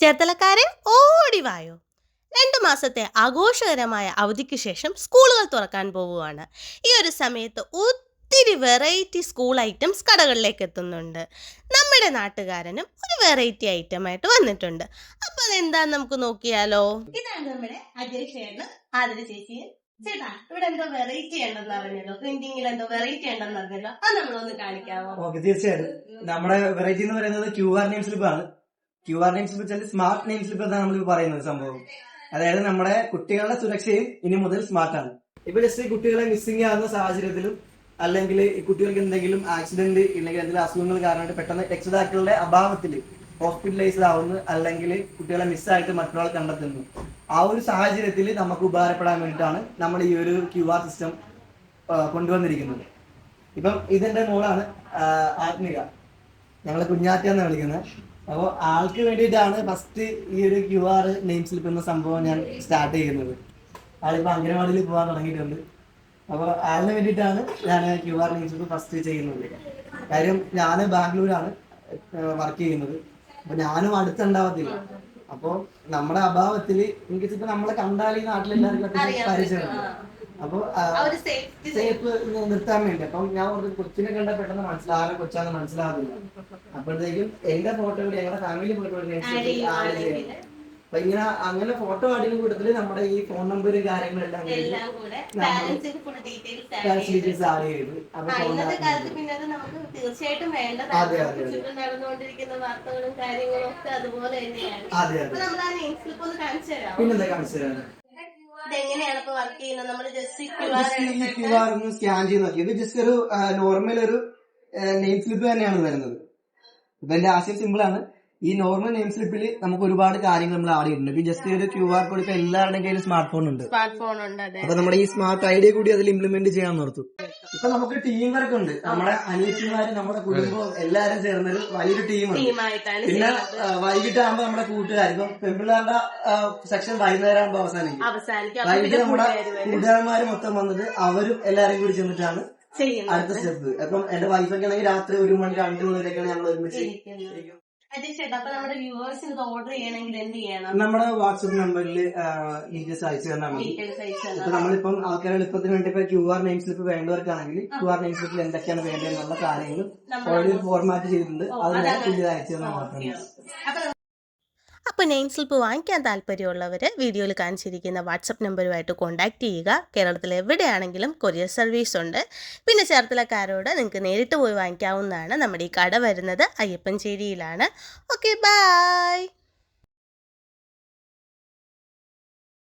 ചേർത്തലക്കാരെ ഓടിവായോ രണ്ട് മാസത്തെ ആഘോഷകരമായ അവധിക്ക് ശേഷം സ്കൂളുകൾ തുറക്കാൻ പോവുകയാണ്. ഈ ഒരു സമയത്ത് ഒത്തിരി വെറൈറ്റി സ്കൂൾ ഐറ്റംസ് കടകളിലേക്ക് എത്തുന്നുണ്ട്. നമ്മുടെ നാട്ടുകാരനും ഒരു വെറൈറ്റി ഐറ്റം ആയിട്ട് വന്നിട്ടുണ്ട്. അപ്പൊ അതെന്താന്ന് നമുക്ക് നോക്കിയാലോ? ഇതാണ് നമ്മുടെ അജയ് ചേട്ടൻ ചേച്ചി. ചേട്ടാ ഇവിടെ എന്തോ വെറൈറ്റി ഉണ്ടെന്ന് അറിഞ്ഞല്ലോ പ്രിന്റിംഗിൽ എന്തോ വെറൈറ്റി ഉണ്ടെന്ന് അറിഞ്ഞല്ലോ അത് നമ്മളൊന്ന് കാണിക്കാമോ ഓക്കെ തീർച്ചയായിട്ടും. നമ്മുടെ വെറൈറ്റി എന്ന് പറയുന്നത് ക്യു ആർ നെയിം സ്ലിപ്പ് ആണ്. ക്യു ആർ നെയിംസ് വെച്ചാൽ സ്മാർട്ട് നെയിംസ് എന്നാണ് നമ്മൾ പറയുന്നത് സംഭവം. അതായത് നമ്മുടെ കുട്ടികളുടെ സുരക്ഷയും ഇനി മുതൽ സ്മാർട്ടാണ് ഇപ്പൊ ജസ്റ്റ് കുട്ടികളെ മിസ്സിംഗ് ആകുന്ന സാഹചര്യത്തിലും അല്ലെങ്കിൽ കുട്ടികൾക്ക് എന്തെങ്കിലും ആക്സിഡന്റ് ഇല്ലെങ്കിൽ എന്തെങ്കിലും അസുഖങ്ങൾ കാരണമായിട്ട് പെട്ടെന്ന് രക്ഷിതാക്കളുടെ അഭാവത്തിൽ ഹോസ്പിറ്റലൈസ്ഡ് ആവുന്നു അല്ലെങ്കിൽ കുട്ടികളെ മിസ്സായിട്ട് മറ്റൊരാൾ കണ്ടെത്തുന്നു. ആ ഒരു സാഹചര്യത്തിൽ നമുക്ക് ഉപകാരപ്പെടാൻ വേണ്ടിയിട്ടാണ് നമ്മൾ ഈ ഒരു ക്യു ആർ സിസ്റ്റം കൊണ്ടുവന്നിരിക്കുന്നത്. ഇപ്പം ഇതിന്റെ മോളാണ് ആത്മിക. ഞങ്ങളെ കുഞ്ഞാറ്റ എന്ന് വിളിക്കുന്നത്. അപ്പോൾ ആൾക്ക് വേണ്ടിയിട്ടാണ് ഫസ്റ്റ് ഈ ഒരു ക്യു ആർ നെയിം സ്ലിപ്പ് എന്ന സംഭവം ഞാൻ സ്റ്റാർട്ട് ചെയ്യുന്നത്. ആളിപ്പോൾ അംഗനവാടിയിൽ പോകാൻ തുടങ്ങിയിട്ടുണ്ട്. അപ്പോൾ ആളിന് വേണ്ടിയിട്ടാണ് ഞാൻ Q R name slip first ചെയ്യുന്നത്. കാര്യം ഞാൻ ബാംഗ്ലൂരാണ് വർക്ക് ചെയ്യുന്നത്. അപ്പോൾ ഞാനും അടുത്തുണ്ടാവത്തില്ല. അപ്പോൾ നമ്മുടെ അഭാവത്തിൽ എനിക്ക് നമ്മളെ കണ്ടാൽ ഈ നാട്ടിലെല്ലാവർക്കും പരിചയമുണ്ട്. അപ്പോൾ സേഫ് നിർത്താൻ വേണ്ടി. അപ്പം ഞാൻ ഒരു കൊച്ചിനെ കണ്ട പെട്ടെന്ന് മനസ്സിലാകാൻ കൊച്ചാന്ന് മനസ്സിലാകുന്നില്ല അപ്പോഴത്തേക്കും എന്റെ ഫോട്ടോ കൂടി ഞങ്ങളുടെ ഫാമിലി ഫോട്ടോ അപ്പൊ ഇങ്ങനെ അങ്ങനെ ഫോട്ടോ ആടിന് കൂട്ടത്തിൽ നമ്മുടെ ഈ ഫോൺ നമ്പറും കാര്യങ്ങളെല്ലാം ഡീറ്റെയിൽസ് ആഡ് ചെയ്തു തീർച്ചയായിട്ടും അതെ. നടന്നുകൊണ്ടിരിക്കുന്ന വാർത്തകളും കാര്യങ്ങളും ഒക്കെ അതുപോലെ തന്നെയാണ്. കാണിച്ചു തരാം ഇതെങ്ങനെയാണ് ഇപ്പൊ വർക്ക് ചെയ്യുന്നത്? നമ്മൾ ജസ്റ്റ് ജസ്റ്റ് ഈ ക്യു ആർ ഒന്ന് സ്കാൻ ചെയ്ത് നോക്കി ഇത് ജസ്റ്റ് ഒരു നോർമൽ ഒരു നെയിം സ്ലിപ്പ് തന്നെയാണ് വരുന്നത്. ഇപ്പൊ എന്റെ ആശയം സിമ്പിൾ ആണ്. ഈ നോർമൽ നെയിം സ്ലിപ്പിൽ നമുക്ക് ഒരുപാട് കാര്യങ്ങൾ നമ്മൾ ആഡ് ചെയ്തിട്ടുണ്ട്. ഇപ്പൊ ജസ്റ്റ് ഒരു ക്യു ആർ കോഡ് ഇപ്പൊ എല്ലാവരുടെയും കയ്യിൽ സ്മാർട്ട് ഫോൺ ഉണ്ട്. സ്മാർട്ട് ഫോൺ ഉണ്ട് അപ്പൊ നമ്മുടെ ഈ സ്മാർട്ട് ഐഡിയ കൂടി അതിൽ ഇംപ്ലിമെന്റ് ചെയ്യാൻ ഓർത്തു ഇപ്പൊ നമുക്ക് ടീം വർക്ക് ഉണ്ട്. നമ്മുടെ അനിയത്തിമാര് നമ്മുടെ കുടുംബം എല്ലാരും ചേർന്നൊരു വലിയൊരു ടീമുണ്ട് ടീമായിട്ടാണ് പിന്നെ വൈകിട്ടാകുമ്പോ നമ്മുടെ കൂട്ടുകാർ ഇപ്പൊ പെമ്പിള്ളാരുടെ സെക്ഷൻ വൈകുന്നേരം ആകുമ്പോ അവസാനിക്കും. വൈകിട്ട് നമ്മുടെ കൂട്ടുകാരന്മാര് മൊത്തം വന്നിട്ട് അവരും എല്ലാരും കൂടി ചെന്നിട്ടാണ് അടുത്ത സ്റ്റെപ്പ് അപ്പം എന്റെ വൈഫൊക്കെ ആണെങ്കിൽ രാത്രി ഒരു മണി രണ്ടു മണിവരെയൊക്കെയാണ് ഞങ്ങൾ ഒരുമിച്ച് നമ്മുടെ വാട്സപ്പ് നമ്പറിൽ ഡീറ്റെയിൽസ് അയച്ചു തന്നാൽ മതി. ഇപ്പൊ നമ്മളിപ്പം ആൾക്കാരെ എളുപ്പത്തിന് വേണ്ടി ഇപ്പൊ ക്യു ആർ നെയിം സ്ലിപ്പ് വേണ്ടവർക്കാണെങ്കിൽ ക്യു ആർ നെയിം സ്ലിപ്പിൽ എന്തൊക്കെയാണ് വേണ്ടതെന്നുള്ള കാര്യങ്ങൾ ഓൾറെഡി ഫോർമാറ്റ് ചെയ്തിട്ടുണ്ട്. അത് അയച്ചു തന്നാൽ മാത്രമേ അപ്പോൾ നെയിം സ്ലിപ്പ് വാങ്ങിക്കാൻ താല്പര്യമുള്ളവർ വീഡിയോയിൽ കാണിച്ചിരിക്കുന്ന വാട്സപ്പ് നമ്പറുമായിട്ട് കോൺടാക്റ്റ് ചെയ്യുക. കേരളത്തിൽ എവിടെയാണെങ്കിലും കൊറിയർ സർവീസ് ഉണ്ട്. പിന്നെ ചേർത്തലക്കാരോട് നിങ്ങൾക്ക് നേരിട്ട് പോയി വാങ്ങിക്കാവുന്നതാണ് നമ്മുടെ ഈ കട വരുന്നത് അയ്യപ്പൻചേരിയിലാണ്. Okay bye